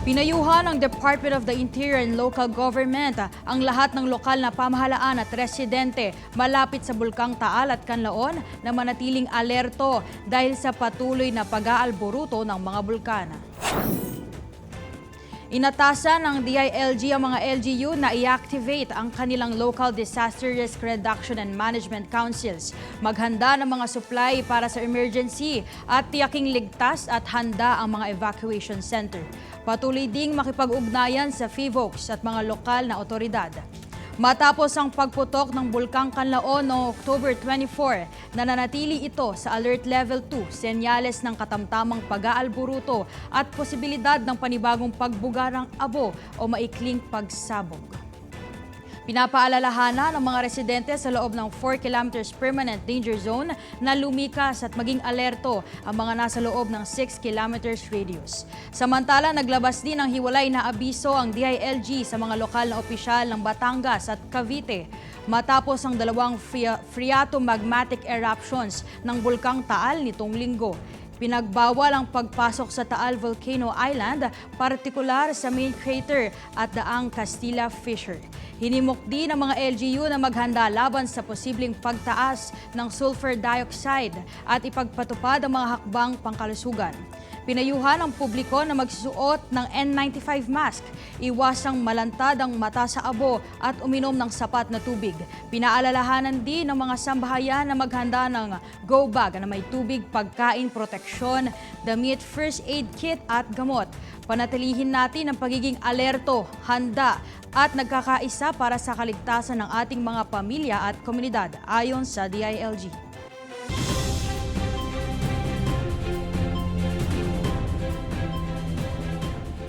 Pinayuhan ng Department of the Interior and Local Government ang lahat ng lokal na pamahalaan at residente malapit sa Bulkang Taal at Kanlaon na manatiling alerto dahil sa patuloy na pag-aalboruto ng mga bulkan. Inatasan ng DILG ang mga LGU na i-activate ang kanilang local disaster risk reduction and management councils. Maghanda ng mga supply para sa emergency at tiyaking ligtas at handa ang mga evacuation center. Patuloy ding makipag-ugnayan sa FIVOX at mga lokal na otoridad. Matapos ang pagputok ng Bulkang Kanlaon noong October 24, nananatili ito sa Alert Level 2, senyales ng katamtamang pag-aalburuto at posibilidad ng panibagong pagbuga ng abo o maikling pagsabog. Pinapaalalahanan ng mga residente sa loob ng 4 kilometers permanent danger zone na lumikas at maging alerto ang mga nasa loob ng 6 kilometers radius. Samantala, naglabas din ng hiwalay na abiso ang DILG sa mga lokal na opisyal ng Batangas at Cavite matapos ang dalawang phrea- phreatomagmatic eruptions ng Bulkang Taal nitong linggo. Pinagbawal ang pagpasok sa Taal Volcano Island, partikular sa main crater at daang Castilla Fissure. Hinimok din ng mga LGU na maghanda laban sa posibleng pagtaas ng sulfur dioxide at ipagpatupad ang mga hakbang pangkalusugan. Pinayuhan ang publiko na magsusuot ng N95 mask, iwasang malantad ang mata sa abo at uminom ng sapat na tubig. Pinaalalahanan din ng mga sambahayan na maghanda ng go bag na may tubig, pagkain, proteksyon, damit, first aid kit at gamot. Panatilihin natin ang pagiging alerto, handa at nagkakaisa para sa kaligtasan ng ating mga pamilya at komunidad ayon sa DILG.